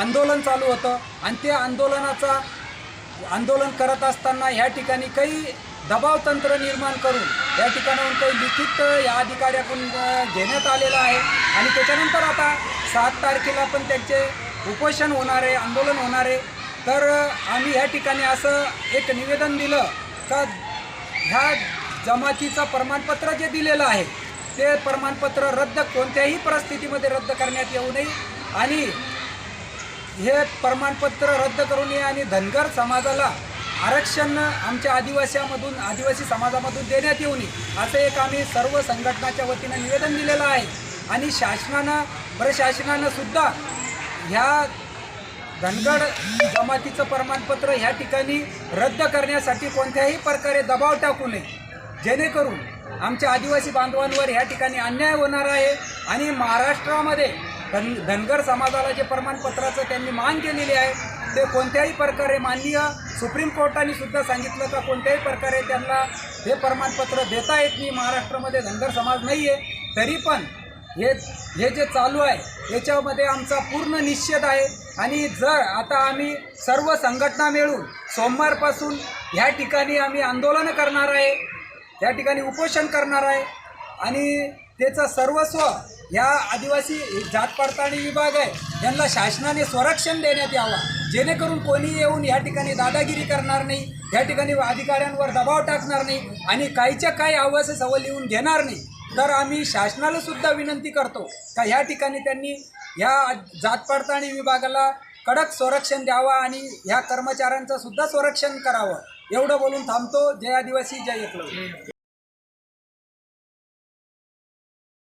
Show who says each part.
Speaker 1: आंदोलन चालू होतं. आणि ते आंदोलनाचा आंदोलन करत असताना ह्या ठिकाणी काही दबाव तंत्र निर्माण करून या ठिकाणाहून काही लिखित या अधिकाऱ्याकडून घेण्यात आलेलं आहे. आणि त्याच्यानंतर आता सात तारखेला पण त्यांचे उपोषण होणार आहे आंदोलन होणार आहे. तर आम्ही ह्या ठिकाणी असं एक निवेदन दिलं का ह्या जमातीचं प्रमाणपत्र जे दिलेलं आहे ते प्रमाणपत्र रद्द कोणत्याही परिस्थितीमध्ये रद्द करण्यात येऊ नये. आणि हे प्रमाणपत्र रद्द करू नये आणि धनगर समाजाला आरक्षण आमच्या आदिवासीमधून आदिवासी समाजामधून देण्यात येऊ नये असं एक आम्ही सर्व संघटनाच्या वतीनं निवेदन दिलेलं आहे. आणि शासनानं प्रशासनानं सुद्धा ह्या धनगड जमातीचं प्रमाणपत्र ह्या ठिकाणी रद्द करण्यासाठी कोणत्याही प्रकारे दबाव टाकू नये. जेणेकरून आमच्या आदिवासी बांधवांवर ह्या ठिकाणी अन्याय होणार आहे. आणि महाराष्ट्रामध्ये धन धनगर समाजाला जे प्रमाणपत्राचं त्यांनी मांग केलेली आहे ते कोणत्याही प्रकारे माननीय सुप्रीम कोर्टाने सुद्धा सांगितलं का कोणत्याही प्रकारे त्यांना हे प्रमाणपत्र देता येत नाही. महाराष्ट्रामध्ये धनगर समाज नाही आहे तरी पण हे हे जे चालू आहे याच्यामध्ये आमचा पूर्ण निश्चित आहे. आणि जर आता आम्ही सर्व संघटना मिळून सोमवारपासून ह्या ठिकाणी आम्ही आंदोलनं करणार आहे या ठिकाणी उपोषण करणार आहे आणि त्याचं सर्वस्व ह्या आदिवासी जात पडताळणी विभाग आहे. यांना शासनाने संरक्षण देण्यात यावा. जेणेकरून कोणी येऊन या ठिकाणी दादागिरी करणार नाही या ठिकाणी अधिकाऱ्यांवर दबाव टाकणार नाही आणि काहीच्या काही आवास सवल लिहून घेणार नाही तर आम्ही शासनाला सुद्धा विनंती करतो का ह्या ठिकाणी त्यांनी ह्या जात पडताळणी विभागाला कडक संरक्षण द्यावं आणि ह्या कर्मचाऱ्यांचं सुद्धा संरक्षण करावं. एवढं बोलून थांबतो. जय आदिवासी जय एकलव्य.